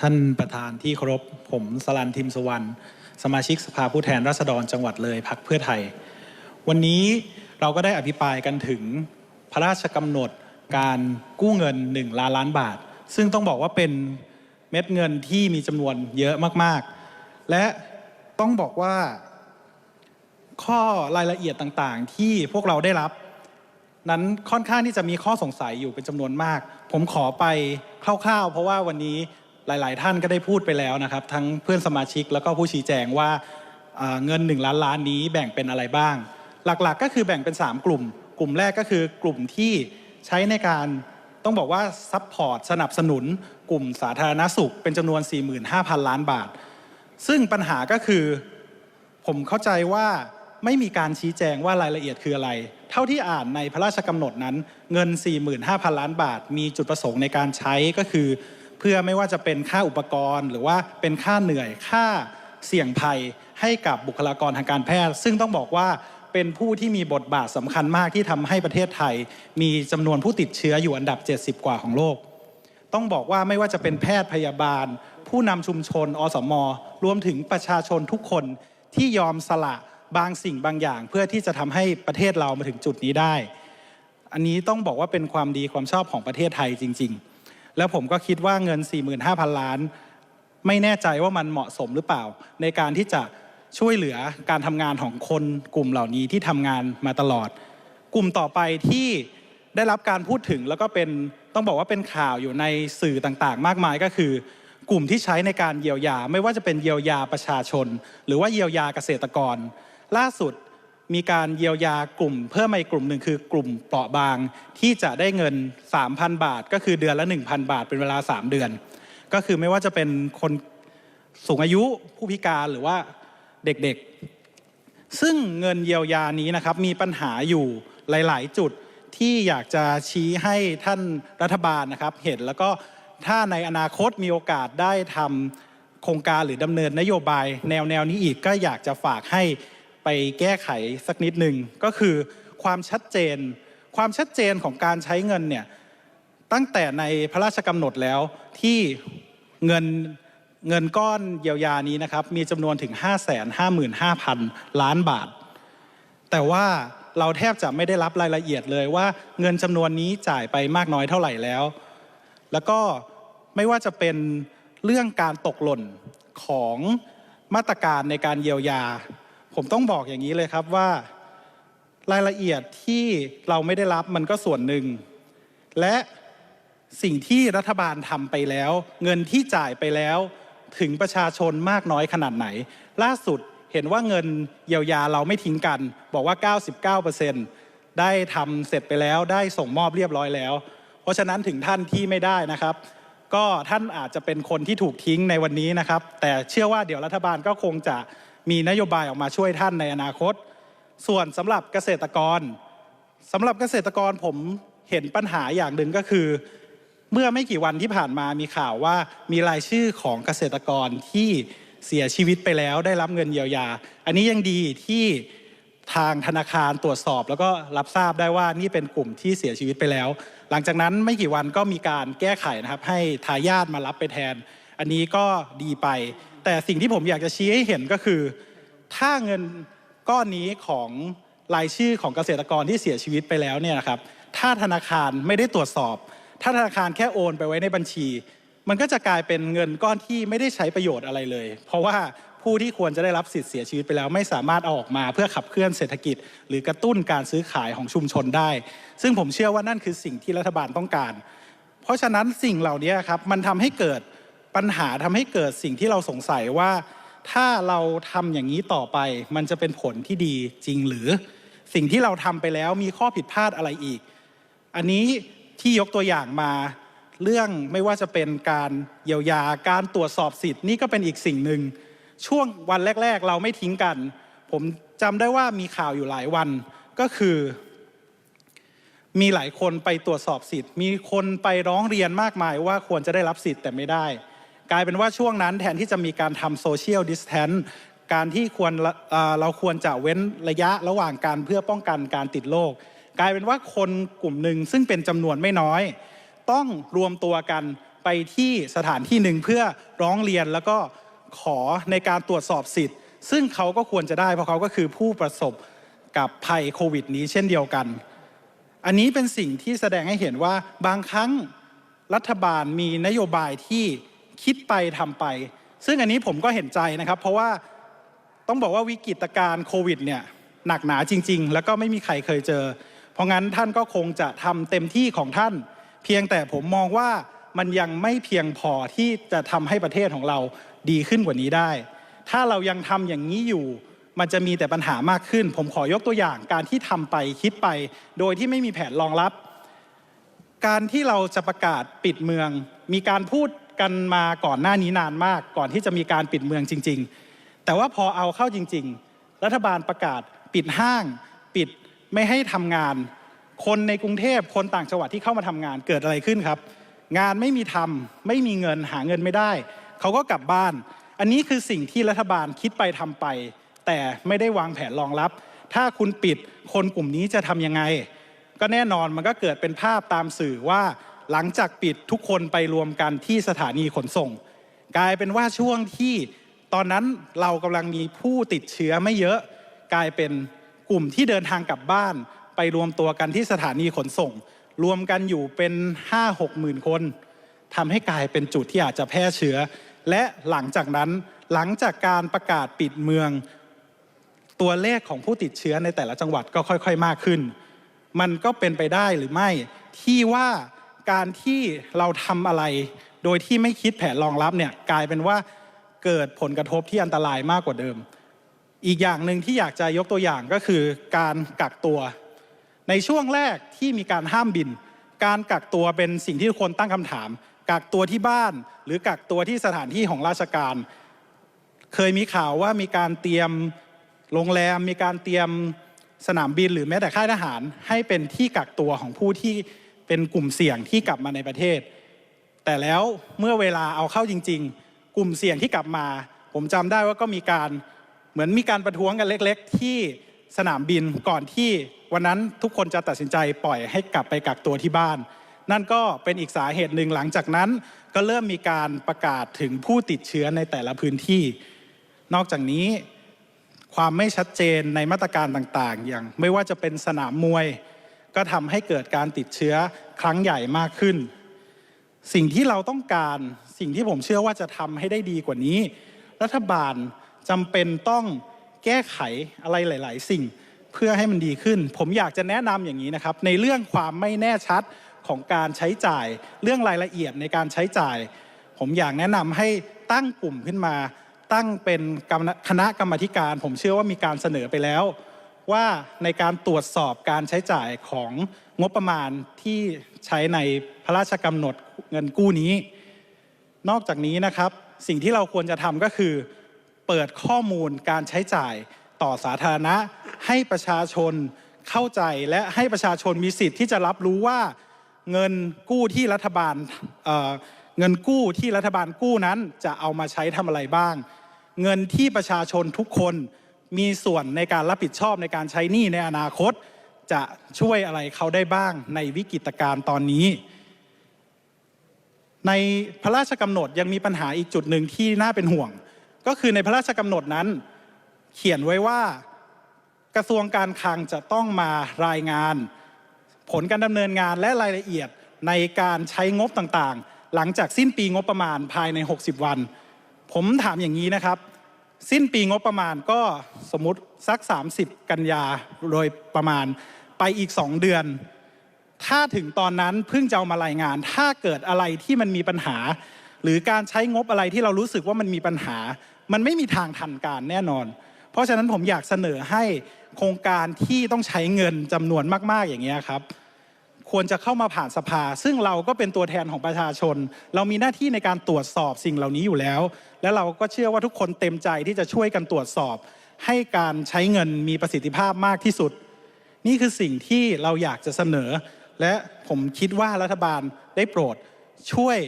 ท่านประธานที่เคารพผมสลันทิมสุวรรณสมาชิกสภาผู้แทนราษฎรจังหวัดเลยพักเพื่อไทย วันนี้เราก็ได้อภิปรายกันถึงพระราชกำหนดการกู้เงิน 1 ล้านล้านบาท ซึ่งต้องบอกว่าเป็นเม็ดเงินที่มีจำนวนเยอะมากๆ และต้องบอกว่า ข้อรายละเอียดต่างๆ ที่พวกเราได้รับ นั้นค่อนข้างที่จะมีข้อสงสัยอยู่เป็นจำนวนมาก ผมขอไปคร่าวๆ เพราะว่าวันนี้ หลาย ๆ ท่านก็ได้พูดไปแล้วนะครับ ทั้งเพื่อนสมาชิกแล้วก็ผู้ชี้แจงว่าเงิน 1 ล้านล้านนี้แบ่งเป็นอะไรบ้าง หลักๆ ก็คือแบ่งเป็น 3 กลุ่ม กลุ่มแรกก็คือกลุ่มที่ใช้ในการต้องบอกว่าซัพพอร์ตสนับสนุน กลุ่มสาธารณสุขเป็นจำนวน 45,000 ล้านบาท ซึ่งปัญหาก็คือผมเข้าใจว่าไม่มีการชี้แจงว่ารายละเอียดคืออะไร เท่าที่อ่านในพระราชกำหนดนั้น เงิน 45,000 ล้านบาท มีจุดประสงค์ในการใช้ก็คือ เพื่อไม่ว่าจะเป็นค่าอุปกรณ์ หรือว่าเป็นค่าเหนื่อยค่าเสี่ยงภัยให้กับบุคลากรทางการแพทย์ ซึ่งต้องบอกว่าเป็นผู้ที่มีบทบาทสำคัญมากที่ทำให้ประเทศไทย มีจำนวนผู้ติดเชื้ออยู่อันดับ 70 กว่าของโลก ต้องบอกว่าไม่ว่าจะเป็นแพทย์พยาบาล ผู้นำชุมชน อสม รวมถึงประชาชนทุกคนที่ยอมสละบางสิ่งบางอย่าง เพื่อที่จะทำให้ประเทศเรามาถึงจุดนี้ได้ อันนี้ต้องบอกว่าเป็นความดีความชอบของประเทศไทยจริง ๆ แล้วผมก็คิดว่าเงิน 45,000 ล้าน ไม่แน่ใจว่ามันเหมาะสมหรือเปล่า ในการที่จะช่วยเหลือการทำงานของคนกลุ่มเหล่านี้ที่ทำงานมาตลอด กลุ่มต่อไปที่ได้รับการพูดถึงแล้วก็เป็นต้องบอกว่าเป็นข่าวอยู่ในสื่อต่างๆ มากมายก็คือ กลุ่มที่ใช้ในการเยียวยา ไม่ว่าจะเป็นเยียวยาประชาชน หรือว่าเยียวยาเกษตรกร ล่าสุด มีการเยียวยากลุ่ม เพิ่มมาอีกกลุ่มหนึ่งคือกลุ่มเปราะบางที่จะได้เงิน 3,000 บาท ก็คือเดือนละ 1,000 บาทเป็นเวลา 3 เดือน ก็คือไม่ว่าจะเป็นคนสูงอายุผู้พิการหรือว่าเด็กๆ ซึ่งเงินเยียวยานี้นะครับมีปัญหาอยู่หลาย ๆ จุดที่อยากจะชี้ให้ท่านรัฐบาลนะครับ เห็นแล้วก็ถ้าในอนาคตมีโอกาสได้ทำโครงการหรือดำเนินนโยบายแนวแนวนี้อีกก็อยากจะฝากให้ ไปแก้ไขสักนิดหนึ่งก็คือความชัดเจน ความชัดเจนของการใช้เงินเนี่ยตั้งแต่ในพระราชกำหนดแล้วที่เงินเงินก้อนเยียวยานี้นะครับมีจำนวนถึง 555,000 ล้านบาท แต่ว่าเราแทบจะไม่ได้รับรายละเอียดเลยว่าเงินจำนวนนี้จ่ายไปมากน้อยเท่าไหร่แล้ว แล้วก็ไม่ว่าจะเป็นเรื่องการตกหล่นของมาตรการในการเยียวยา ผมต้องบอกอย่างนี้เลยครับว่ารายละเอียดที่เราไม่ได้รับมันก็ส่วนหนึ่ง และสิ่งที่รัฐบาลทำไปแล้ว เงินที่จ่ายไปแล้วถึงประชาชนมากน้อยขนาดไหน ล่าสุดเห็นว่าเงินเยียวยาเราไม่ทิ้งกัน บอกว่า 99%ได้ทำเสร็จไปแล้วได้ส่งมอบเรียบร้อยแล้ว เพราะฉะนั้นถึงท่านที่ไม่ได้นะครับ ก็ท่านอาจจะเป็นคนที่ถูกทิ้งในวันนี้นะครับ แต่เชื่อว่าเดี๋ยวรัฐบาลก็คงจะมีนโยบายออกมาช่วยท่านในอนาคต ส่วนสำหรับเกษตรกรสำหรับเกษตรกรผมเห็นปัญหาอย่างหนึ่งก็คือ เมื่อไม่กี่วันที่ผ่านมามีข่าวว่ามีรายชื่อของเกษตรกรที่เสียชีวิตไปแล้วได้รับเงินเยียวยา อันนี้ยังดีที่ทางธนาคารตรวจสอบ แล้วก็รับทราบได้ว่านี่เป็นกลุ่มที่เสียชีวิตไปแล้ว หลังจากนั้นไม่กี่วันก็มีการแก้ไขนะครับให้ทายาทมารับไปแทน อันนี้ก็ดีไปแต่สิ่งที่ผมอยากจะชี้ให้เห็นก็คือ ถ้าเงินก้อนนี้ของรายชื่อของเกษตรกรที่เสียชีวิตไปแล้วเนี่ยนะครับถ้าธนาคารไม่ได้ตรวจสอบ ถ้าธนาคารแค่โอนไปไว้ในบัญชี มันก็จะกลายเป็นเงินก้อนที่ไม่ได้ใช้ประโยชน์อะไรเลย เพราะว่าผู้ที่ควรจะได้รับสิทธิ์เสียชีวิตไปแล้ว ไม่สามารถเอาออกมาเพื่อขับเคลื่อนเศรษฐกิจ หรือกระตุ้นการซื้อขายของชุมชนได้ ซึ่งผมเชื่อว่านั่นคือสิ่งที่รัฐบาลต้องการ เพราะฉะนั้นสิ่งเหล่านี้ครับมันทำให้เกิด ปัญหาทำให้เกิดสิ่งที่เราสงสัยว่า ถ้าเราทำอย่างนี้ต่อไป มันจะเป็นผลที่ดีจริงหรือ สิ่งที่เราทำไปแล้วมีข้อผิดพลาดอะไรอีก อันนี้ที่ยกตัวอย่างมาเรื่องไม่ว่าจะเป็นการเยียวยาการตรวจสอบสิทธิ์นี่ก็เป็นอีกสิ่งหนึ่งช่วงวันแรก ๆ เราไม่ทิ้งกัน ผมจำได้ว่ามีข่าวอยู่หลายวันก็คือ มีหลายคนไปตรวจสอบสิทธิ์ มีคนไปร้องเรียนมากมายว่าควรจะได้รับสิทธิ์แต่ไม่ได้ กลายเป็นว่าช่วงนั้นแทนที่จะมีการทำโซเชียลดิสแทนการที่ควรเเราควรจะเว้นระยะระหว่างการเพื่อป้องกันการติดโรคกลายเป็นว่าคนกลุ่มหนึ่งซึ่งเป็นจำนวนไม่น้อย ต้องรวมตัวกันไปที่สถานที่หนึ่งเพื่อร้องเรียนแล้วก็ขอในการตรวจสอบสิทธิ์ ซึ่งเขาก็ควรจะได้เพราะเขาก็คือผู้ประสบกับภัยโควิดนี้เช่นเดียวกัน อันนี้เป็นสิ่งที่แสดงให้เห็นว่าบางครั้งรัฐบาลมีนโยบายที่ คิดไปทำไป ซึ่งอันนี้ผมก็เห็นใจนะครับ เพราะว่าต้องบอกว่าวิกฤตการโควิดเนี่ยหนักหนาจริง ๆ แล้วก็ไม่มีใครเคยเจอ เพราะงั้นท่านก็คงจะทำเต็มที่ของท่าน เพียงแต่ผมมองว่ามันยังไม่เพียงพอที่จะทำให้ประเทศของเราดีขึ้นกว่านี้ได้ ถ้าเรายังทำอย่างนี้อยู่ มันจะมีแต่ปัญหามากขึ้น ผมขอยกตัวอย่างการที่ทำไปคิดไป โดยที่ไม่มีแผนรองรับ การที่เราจะประกาศปิดเมือง มีการพูด กันมาก่อนหน้านี้นานมาก ก่อนที่จะมีการปิดเมืองจริง ๆ แต่ว่าพอเอาเข้าจริง ๆ รัฐบาลประกาศปิดห้าง ปิดไม่ให้ทำงาน คนในกรุงเทพคนต่างจังหวัดที่เข้ามาทำงานเกิดอะไรขึ้นครับ งานไม่มีทำไม่มีเงินหาเงินไม่ได้ เขาก็กลับบ้าน อันนี้คือสิ่งที่รัฐบาลคิดไปทำไป แต่ไม่ได้วางแผนรองรับ ถ้าคุณปิดคนกลุ่มนี้จะทำยังไง ก็แน่นอนมันก็เกิดเป็นภาพตามสื่อว่า หลังจากปิดทุกคนไปรวมกันที่สถานีขนส่ง กลายเป็นว่าช่วงที่ตอนนั้นเรากำลังมีผู้ติดเชื้อไม่เยอะ กลายเป็นกลุ่มที่เดินทางกลับบ้าน ไปรวมตัวกันที่สถานีขนส่ง รวมกันอยู่เป็นห้าหกหมื่นคนทำให้กลายเป็นจุดที่อาจจะแพร่เชื้อ และหลังจากนั้นหลังจากการประกาศปิดเมือง ตัวเลขของผู้ติดเชื้อในแต่ละจังหวัดก็ค่อย ๆ มากขึ้น มันก็เป็นไปได้หรือไม่ที่ว่า การที่เราทำอะไร โดยที่ไม่คิดแผนรองรับเนี่ยกลายเป็นว่าเกิดผลกระทบที่อันตรายมากกว่าเดิม อีกอย่างหนึ่งที่อยากจะยกตัวอย่างก็คือการกักตัว ในช่วงแรกที่มีการห้ามบิน การกักตัวเป็นสิ่งที่ทุกคนตั้งคำถาม กักตัวที่บ้าน หรือกักตัวที่สถานที่ของราชการ เคยมีข่าวว่ามีการเตรียมโรงแรม มีการเตรียมสนามบินหรือแม้แต่ค่ายทหารให้เป็นที่กักตัวของผู้ที่ เป็นกลุ่มเสี่ยงที่กลับมาในประเทศ แต่แล้วเมื่อเวลาเอาเข้าจริง ๆ กลุ่มเสี่ยงที่กลับมา ผมจำได้ว่าก็มีการเหมือนมีการประท้วงกันเล็ก ๆ ที่สนามบินก่อนที่วันนั้นทุกคนจะตัดสินใจปล่อยให้กลับไปกักตัวที่บ้าน นั่นก็เป็นอีกสาเหตุหนึ่งหลังจากนั้น ก็เริ่มมีการประกาศถึงผู้ติดเชื้อในแต่ละพื้นที่ นอกจากนี้ความไม่ชัดเจนในมาตรการต่างๆ อย่างไม่ว่าจะเป็นสนามมวย ก็ทำให้เกิดการติดเชื้อครั้งใหญ่มากขึ้น สิ่งที่เราต้องการสิ่งที่ผมเชื่อว่าจะทำให้ได้ดีกว่านี้ รัฐบาลจำเป็นต้องแก้ไขอะไรหลาย ๆ สิ่งเพื่อให้มันดีขึ้น ผมอยากจะแนะนำอย่างนี้นะครับ ในเรื่องความไม่แน่ชัดของการใช้จ่าย เรื่องรายละเอียดในการใช้จ่าย ผมอยากแนะนำให้ตั้งกลุ่มขึ้นมา ตั้งเป็นคณะกรรมธิการ ผมเชื่อว่ามีการเสนอไปแล้ว ว่าในการตรวจสอบการใช้จ่ายของงบประมาณที่ใช้ในพระราชกำหนดเงินกู้นี้ นอกจากนี้นะครับสิ่งที่เราควรจะทำก็คือ เปิดข้อมูลการใช้จ่ายต่อสาธารณะ ให้ประชาชนเข้าใจและให้ประชาชนมีสิทธิ์ที่จะรับรู้ว่าเงินกู้ที่รัฐบาลเเงินกู้ที่รัฐบาลกู้นั้นจะเอามาใช้ทำอะไรบ้าง เงินที่ประชาชนทุกคน มีส่วนในการรับผิดชอบในการใช้หนี้ในอนาคต จะช่วยอะไรเขาได้บ้างในวิกฤตการณ์ตอนนี้ ในพระราชกำหนดยังมีปัญหาอีกจุดหนึ่งที่น่าเป็นห่วง ก็คือในพระราชกำหนดนั้น เขียนไว้ว่ากระทรวงการคลังจะต้องมารายงาน ผลการดำเนินงานและรายละเอียดในการใช้งบต่างๆ หลังจากสิ้นปีงบประมาณภายใน 60 วัน ผมถามอย่างนี้นะครับ สิ้นปีงบประมาณก็สมมติสัก 30 กันยาโดยประมาณไปอีก 2 เดือน ถ้าถึงตอนนั้นเพิ่งจะเอามารายงาน ถ้าเกิดอะไรที่มันมีปัญหา หรือการใช้งบอะไรที่เรารู้สึกว่ามันมีปัญหา มันไม่มีทางทันการแน่นอน เพราะฉะนั้นผมอยากเสนอให้โครงการที่ต้องใช้เงินจำนวนมาก ๆอย่างเงี้ยครับ ควรจะเข้ามาผ่านสภา ซึ่งเราก็เป็นตัวแทนของประชาชน เรามีหน้าที่ในการตรวจสอบสิ่งเหล่านี้อยู่แล้ว และเราก็เชื่อว่าทุกคนเต็มใจที่จะช่วยกันตรวจสอบ ให้การใช้เงินมีประสิทธิภาพมากที่สุด นี่คือสิ่งที่เราอยากจะเสนอ และผมคิดว่ารัฐบาลได้โปรดช่วย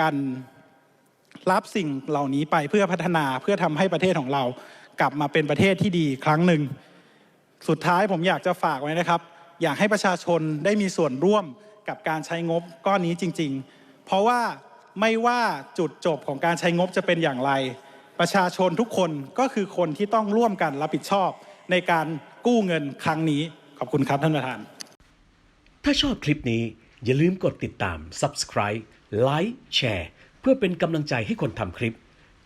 กันรับสิ่งเหล่านี้ไปเพื่อพัฒนาเพื่อทำให้ประเทศของเรากลับมาเป็นประเทศที่ดีครั้งหนึ่ง สุดท้ายผมอยากจะฝากไว้นะครับ อยากให้ประชาชนได้มีส่วนร่วมกับการใช้งบก้อนนี้จริง ๆ เพราะว่าไม่ว่าจุดจบของการใช้งบจะเป็นอย่างไร ประชาชนทุกคนก็คือคนที่ต้องร่วมกันรับผิดชอบ ในการกู้เงินครั้งนี้ ขอบคุณครับท่านประธาน ถ้าชอบคลิปนี้อย่าลืมกดติดตาม Subscribe Like แชร์เพื่อเป็นกำลังใจให้คนทำคลิป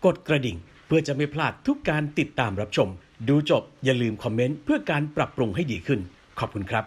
กดกระดิ่งเพื่อจะไม่พลาดทุกการติดตามรับชม ดูจบอย่าลืมคอมเมนต์เพื่อการปรับปรุงให้ดีขึ้น ขอบคุณครับ